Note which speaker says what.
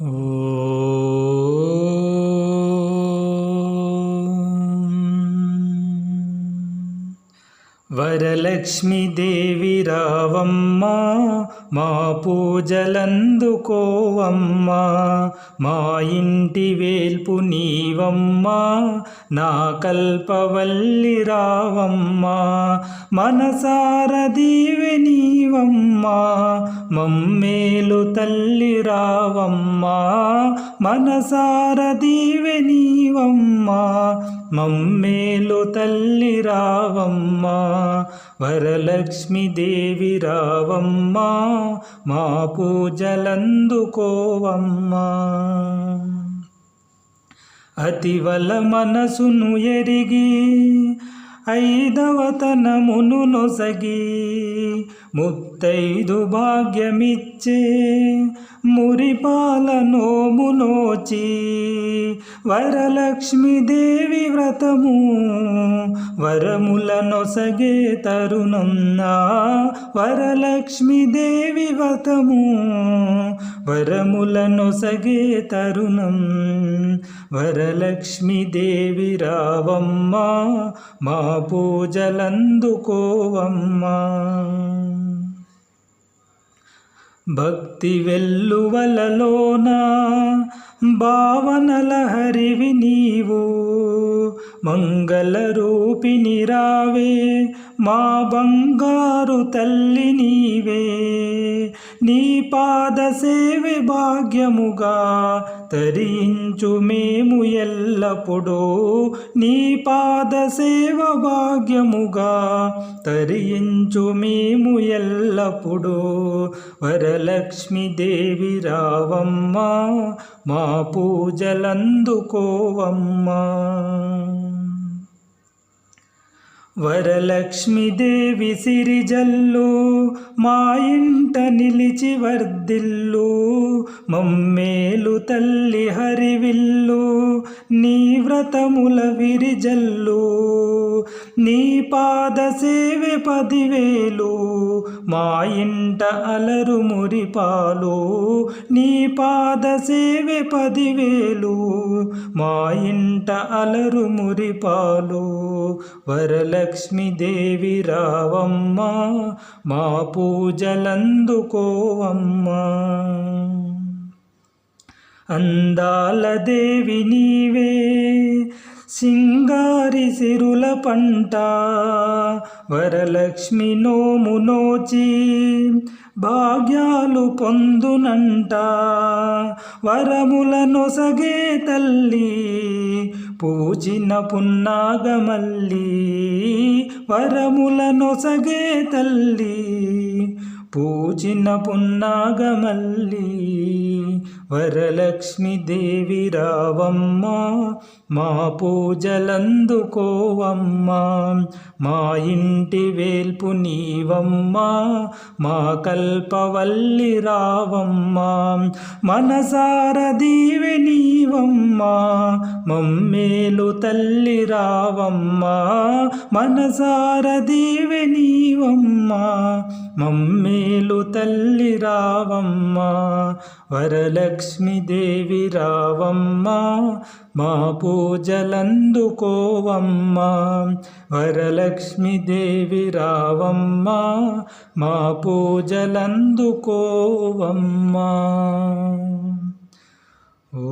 Speaker 1: Oh. Varalakshmi Devi రావమ్మ మా పూజలందుకోవమ్మ మా ఇంటి వేల్పు నీవమ్మ నా కల్పవల్లి రావమ్మ మనసార దీవె నీవమ్మ మమ్మేలు తల్లి రావమ్మ మనసార దీవె నీవమ్మ మమ్మేలు తల్లి రావమ్మ. వరలక్ష్మీదేవి రావమ్మ మా పూజలందుకోవమ్మా అతివల మనసును ఎరిగి ఐదవతనమును నొసగి ముత్తైదు భాగ్యమిచ్చే మురిపాల నోము వరలక్ష్మీదేవి వ్రతము వరముల నొసగే తరుణన్నా వరలక్ష్మీదేవి వ్రతము వరముల నొసగే తరుణం వరలక్ష్మీదేవి రావమ్మ మా పూజలందుకోవమ్మ భక్తి వెల్లువలలోన భావనల హరివి నీవు. మంగళరూపిణి రావే మా బంగారు తల్లి నీవే. నీ పాద సేవే భాగ్యముగా తరించు మేము ఎల్లప్పుడూ. నీ పాద సేవ భాగ్యముగా తరించు మేము ఎల్లప్పుడూ. వరలక్ష్మీదేవి రావమ్మ మా పూజలందుకోవమ్మా. వరలక్ష్మీదేవి సిరిజల్లు మా ఇంట నిలిచి వర్ధిల్లు. మమ్మేలు తల్లి హరివిల్లు నీ వ్రతముల విరిజల్లు. నీ పాద సేవె పదివేలు మా ఇంట అలరు మురిపాలు. నీ పాద సేవె పదివేలు మా ఇంట అలరు మురిపాలు. లక్ష్మీదేవి రావమ్మ మా పూజలందుకోవమ్మ అందాల దేవి నీవే సింగారి సిరుల పంట వరలక్ష్మి నోము నోచి భాగ్యాలు పొందునంట. వరముల నొసగే తల్లి పూజిన పున్నాగమల్లి వరముల నొసగే తల్లి పూజిన పున్నాగమల్లి. వరలక్ష్మీదేవి రావమ్మ మా పూజలందుకోవమ్మ మా ఇంటి వేల్పు నీవమ్మ మా కల్పవల్లి రావమ్మ మనసార దీవి నీవమ్మ మమ్మేలు తల్లి రావమ్మ మనసార దీవి నీవమ్మ మమ్మేలు తల్లి రావమ్మ వరలక్ష్మి లక్ష్మీదేవి రావమ్మ మా పూజలందుకోవమ్మ వరలక్ష్మీదేవి రావమ్మ మా పూజలందుకోవమ్మ ఓ